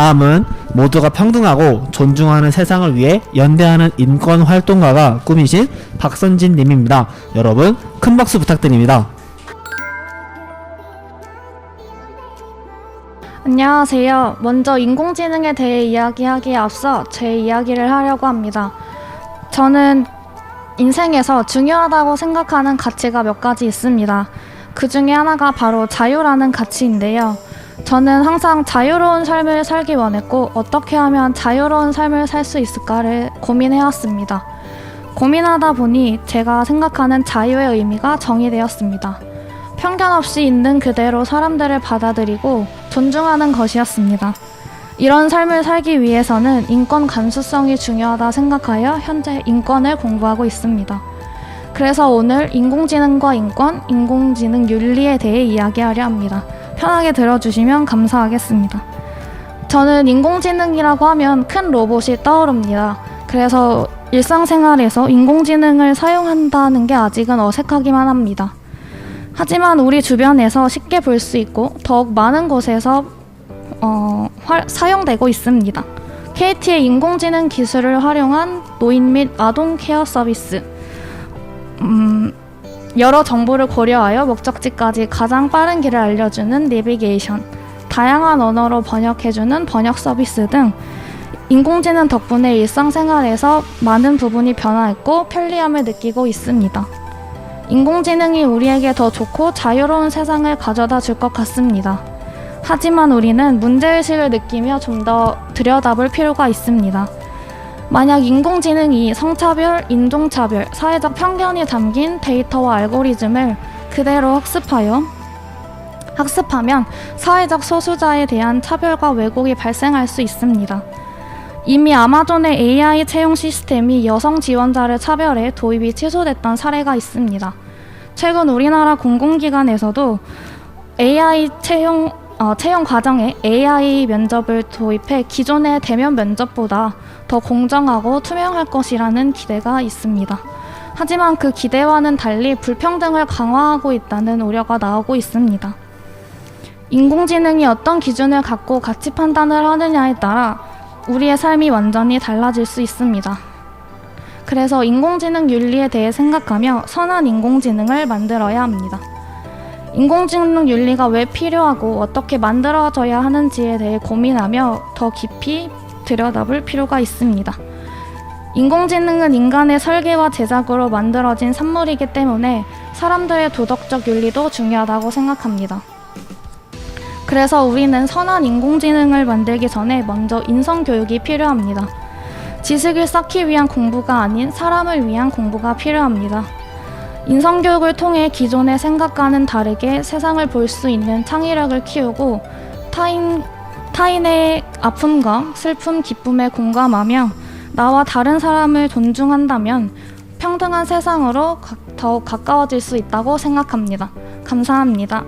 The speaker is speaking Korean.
다음은 모두가 평등하고 존중하는 세상을 위해 연대하는 인권 활동가가 꾸미신 박선진 님입니다. 여러분 큰 박수 부탁드립니다. 안녕하세요. 먼저 인공지능에 대해 이야기하기에 앞서 제 이야기를 하려고 합니다. 저는 인생에서 중요하다고 생각하는 가치가 몇 가지 있습니다. 그 중에 하나가 바로 자유라는 가치인데요. 저는 항상 자유로운 삶을 살기 원했고 어떻게 하면 자유로운 삶을 살 수 있을까를 고민해왔습니다. 고민하다 보니 제가 생각하는 자유의 의미가 정의되었습니다. 편견 없이 있는 그대로 사람들을 받아들이고 존중하는 것이었습니다. 이런 삶을 살기 위해서는 인권 감수성이 중요하다 생각하여 현재 인권을 공부하고 있습니다. 그래서 오늘 인공지능과 인권, 인공지능 윤리에 대해 이야기하려 합니다. 편하게 들어주시면 감사하겠습니다. 저는 인공지능이라고 하면 큰 로봇이 떠오릅니다. 그래서 일상생활에서 인공지능을 사용한다는 게 아직은 어색하기만 합니다. 하지만 우리 주변에서 쉽게 볼 수 있고 더욱 많은 곳에서 어, 활- 사용되고 있습니다. KT의 인공지능 기술을 활용한 노인 및 아동 케어 서비스. 음, 여러 정보를 고려하여 목적지까지 가장 빠른 길을 알려주는 내비게이션, 다양한 언어로 번역해주는 번역 서비스 등 인공지능 덕분에 일상생활에서 많은 부분이 변화했고 편리함을 느끼고 있습니다. 인공지능이 우리에게 더 좋고 자유로운 세상을 가져다 줄 것 같습니다. 하지만 우리는 문제의식을 느끼며 좀 더 들여다볼 필요가 있습니다. 만약 인공지능이 성차별, 인종차별, 사회적 편견이 담긴 데이터와 알고리즘을 그대로 학습하여 학습하면 사회적 소수자에 대한 차별과 왜곡이 발생할 수 있습니다. 이미 아마존의 AI 채용 시스템이 여성 지원자를 차별해 도입이 취소됐던 사례가 있습니다. 최근 우리나라 공공기관에서도 AI 채용 어, 채용 과정에 AI 면접을 도입해 기존의 대면 면접보다 더 공정하고 투명할 것이라는 기대가 있습니다. 하지만 그 기대와는 달리 불평등을 강화하고 있다는 우려가 나오고 있습니다. 인공지능이 어떤 기준을 갖고 가치 판단을 하느냐에 따라 우리의 삶이 완전히 달라질 수 있습니다. 그래서 인공지능 윤리에 대해 생각하며 선한 인공지능을 만들어야 합니다. 인공지능 윤리가 왜 필요하고 어떻게 만들어져야 하는지에 대해 고민하며 더 깊이 들여다볼 필요가 있습니다. 인공지능은 인간의 설계와 제작으로 만들어진 산물이기 때문에 사람들의 도덕적 윤리도 중요하다고 생각합니다. 그래서 우리는 선한 인공지능을 만들기 전에 먼저 인성 교육이 필요합니다. 지식을 쌓기 위한 공부가 아닌 사람을 위한 공부가 필요합니다. 인성 교육을 통해 기존의 생각과는 다르게 세상을 볼 수 있는 창의력을 키우고 타인, 타인의 아픔과 슬픔, 기쁨에 공감하며 나와 다른 사람을 존중한다면 평등한 세상으로 가- 더욱 가까워질 수 있다고 생각합니다. 감사합니다.